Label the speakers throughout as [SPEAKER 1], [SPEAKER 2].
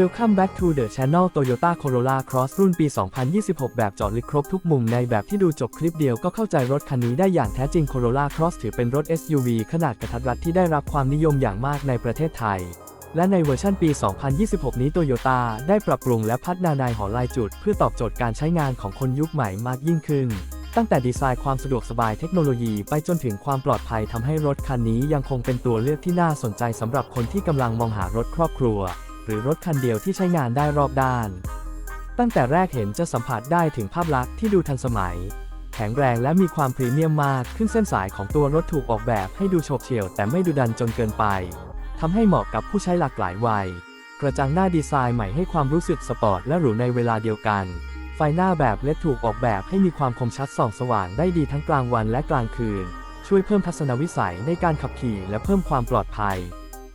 [SPEAKER 1] Welcome back to the channel Toyota Corolla Cross รุ่นปี 2026 แบบเจาะลึกครบทุกมุมในแบบที่ดูจบคลิปเดียวก็เข้าใจรถคันนี้ได้อย่างแท้จริง Corolla Cross ถือเป็นรถ SUV ขนาดกระทัดรัดที่ได้รับความนิยมอย่างมากในประเทศไทย และในเวอร์ชันปี 2026 นี้ Toyota ได้ปรับปรุงและพัฒนาในหอลายจุด เพื่อตอบโจทย์การใช้งานของคนยุคใหม่มากยิ่งขึ้นตั้งแต่ดีไซน์ความสะดวกสบายเทคโนโลยีไปจนถึงความปลอดภัยทำให้รถคันนี้ยังคงเป็นตัวเลือกที่น่าสนใจสำหรับคนที่กำลังมองหารถครอบครัว หรือรถคันเดียวที่ใช้งานได้รอบด้าน ตั้งแต่แรกเห็นจะสัมผัสได้ถึงภาพลักษณ์ที่ดูทันสมัย แข็งแรงและมีความพรีเมียมมากขึ้นเส้นสายของตัวรถถูกออกแบบให้ดูโฉบเฉี่ยวแต่ไม่ดุดันจนเกินไปทำให้เหมาะกับผู้ใช้หลากหลายวัย กระจังหน้าดีไซน์ใหม่ให้ความรู้สึกสปอร์ตและหรูในเวลาเดียวกัน ไฟหน้าแบบเลดถูกออกแบบให้มีความคมชัดส่องสว่างได้ดีทั้งกลางวันและกลางคืน ช่วยเพิ่มทัศนวิสัยในการขับขี่และเพิ่มความปลอดภัย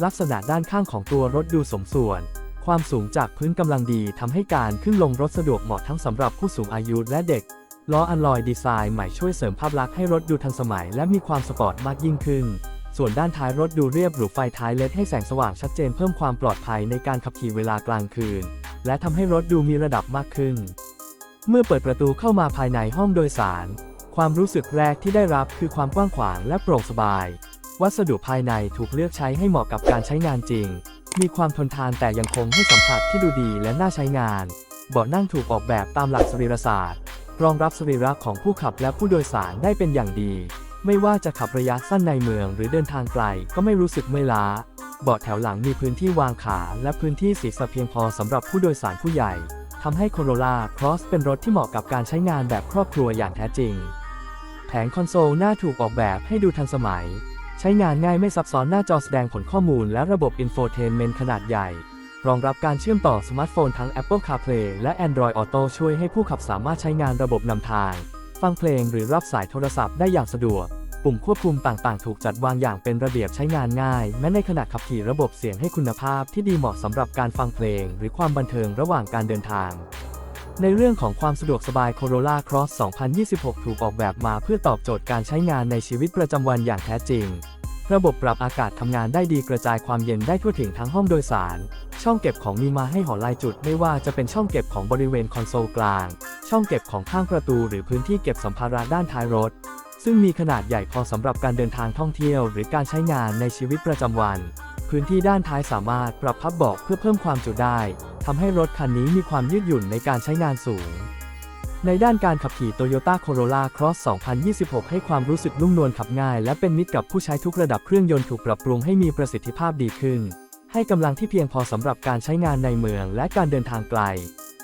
[SPEAKER 1] ลักษณะด้านข้างของตัวรถดูสมส่วน ความสูงจากพื้นกำลังดีทำให้การขึ้นลงรถสะดวกเหมาะทั้งสำหรับผู้สูงอายุและเด็ก ล้ออัลลอยดีไซน์ใหม่ช่วยเสริมภาพลักษณ์ให้รถดูทันสมัยและมีความสปอร์ตมากยิ่งขึ้น ส่วนด้านท้ายรถดูเรียบหรูไฟท้ายเลดให้แสงสว่างชัดเจนเพิ่มความปลอดภัยในการขับขี่เวลากลางคืน และทำให้รถดูมีระดับมากขึ้น เมื่อเปิดประตูเข้ามาภายในห้องโดยสาร ความรู้สึกแรกที่ได้รับคือความกว้างขวางและโปร่งสบาย วัสดุภายในถูกเลือกใช้ให้เหมาะกับการใช้งานจริง มีความทนทานแต่ยังคงให้สัมผัสที่ดูดีและน่าใช้งาน เบาะนั่งถูกออกแบบตามหลักสรีรศาสตร์ รองรับสรีระของผู้ขับและผู้โดยสารได้เป็นอย่างดี ไม่ว่าจะขับระยะสั้นในเมืองหรือเดินทางไกลก็ไม่รู้สึกเมื่อยล้า เบาะแถวหลังมีพื้นที่วางขาและพื้นที่ศีรษะเพียงพอสำหรับผู้โดยสารผู้ใหญ่ทำให้ Corolla Cross เป็นรถที่เหมาะกับการใช้งานแบบครอบครัวอย่างแท้จริง แผงคอนโซลหน้าถูกออกแบบให้ดูทันสมัย ใช้งานง่ายไม่ซับซ้อนหน้าจอแสดงผลข้อมูลและระบบ Infotainment ขนาดใหญ่ รองรับการเชื่อมต่อสมาร์ทโฟนทั้ง Apple CarPlay และ Android Auto ช่วยให้ผู้ขับสามารถใช้งานระบบนำทาง ฟังเพลงหรือรับสายโทรศัพท์ได้อย่างสะดวก ปุ่มควบคุมต่างๆ ถูกจัดวางอย่างเป็นระเบียบใช้งานง่าย แม้ในขณะขับขี่ระบบเสียงให้คุณภาพที่ดีเหมาะสำหรับการฟังเพลง หรือความบันเทิงระหว่างการเดินทาง ในเรื่องของความสะดวกสบาย Corolla Cross 2026 ถูกออกแบบมาเพื่อตอบโจทย์การใช้งานในชีวิตประจำวันอย่างแท้จริง ระบบปรับอากาศทำงานได้ดีกระจายความเย็นได้ทั่วถึงทั้งห้องโดยสาร ช่องเก็บของมีมาให้หอลายจุด ไม่ว่าจะเป็นช่องเก็บของบริเวณคอนโซลกลาง ช่องเก็บของข้างประตู หรือพื้นที่เก็บสัมภาระด้านท้ายรถ ซึ่งมีขนาดใหญ่พอสำหรับการเดินทางท่องเที่ยว หรือการใช้งานในชีวิตประจำวัน พื้นที่ด้านท้ายสามารถปรับพับเบาะเพื่อเพิ่มความจุได้ ทำให้รถคันนี้มีความยืดหยุ่นในการใช้งานสูง ในด้านการขับขี่ Toyota Corolla Cross 2026 ให้ความรู้สึกนุ่มนวลขับง่าย และเป็นมิตรกับผู้ใช้ทุกระดับเครื่องยนต์ถูกปรับปรุงให้มีประสิทธิภาพดีขึ้น ให้กำลังที่เพียงพอสำหรับการใช้งานในเมืองและการเดินทางไกล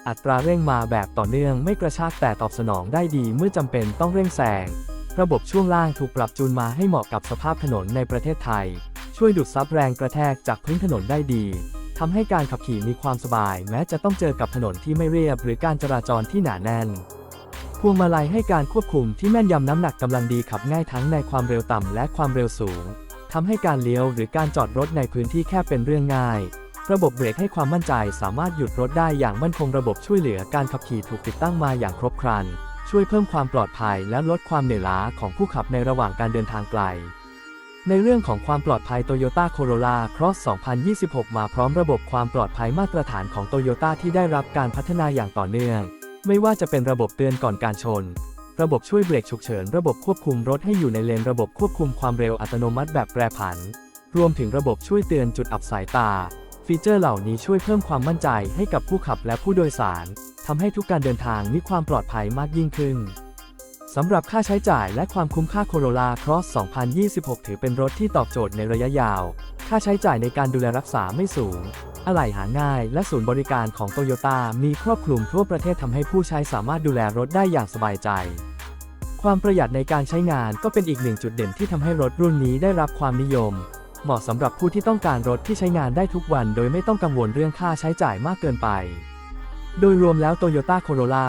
[SPEAKER 1] อัตราเร่งมาแบบต่อเนื่องไม่กระชากแต่ตอบสนองได้ดีเมื่อจำเป็นต้องเร่งแซงระบบช่วงล่างถูกปรับจูนมาให้เหมาะกับสภาพถนนในประเทศไทย ช่วยดูดซับแรงกระแทกจากพื้นถนนได้ดี ทำให้การขับขี่มีความสบาย แม้จะต้องเจอกับถนนที่ไม่เรียบหรือการจราจรที่หนาแน่น พวงมาลัยให้การควบคุมที่แม่นยำน้ำหนักกำลังดีขับง่ายทั้งในความเร็วต่ำและความเร็วสูงทำให้การเลี้ยวหรือการจอดรถในพื้นที่แคบเป็นเรื่องง่าย ระบบเบรกให้ความมั่นใจสามารถหยุดรถได้อย่างมั่นคงระบบช่วยเหลือการขับขี่ถูกติดตั้งมาอย่างครบครัน ช่วยเพิ่มความปลอดภัยและลดความเหนื่อยล้าของผู้ขับในระหว่างการเดินทางไกล ในเรื่องของความปลอดภัย Toyota Corolla Cross 2026 มาพร้อมระบบความปลอดภัยมาตรฐานของ Toyota ที่ได้รับการพัฒนาอย่างต่อเนื่อง ไม่ว่าจะเป็นระบบเตือนก่อนการชน ระบบช่วยเบรกฉุกเฉิน ระบบควบคุมรถให้อยู่ในเลน ระบบควบคุมความเร็วอัตโนมัติแบบแปรผัน รวมถึงระบบช่วยเตือนจุดอับสายตา ฟีเจอร์เหล่านี้ช่วยเพิ่มความมั่นใจให้กับผู้ขับและผู้โดยสารทำให้ทุกการเดินทางมีความปลอดภัยมากยิ่งขึ้น สำหรับค่าใช้จ่ายและความคุ้มค่า Corolla Cross 2026 ถือเป็นรถที่ตอบโจทย์ในระยะยาว ค่าใช้จ่ายในการดูแลรักษาไม่สูง อะไหล่หาง่าย และศูนย์บริการของโตโยต้ามีครอบคลุมทั่วประเทศทำให้ผู้ใช้สามารถดูแลรถได้อย่างสบายใจ ความประหยัดในการใช้งานก็เป็นอีกหนึ่งจุดเด่นที่ทำให้รถรุ่นนี้ได้รับความนิยม เหมาะสำหรับผู้ที่ต้องการรถที่ใช้งานได้ทุกวัน โดยไม่ต้องกังวลเรื่องค่าใช้จ่ายมากเกินไป โดยรวมแล้ว Toyota Corolla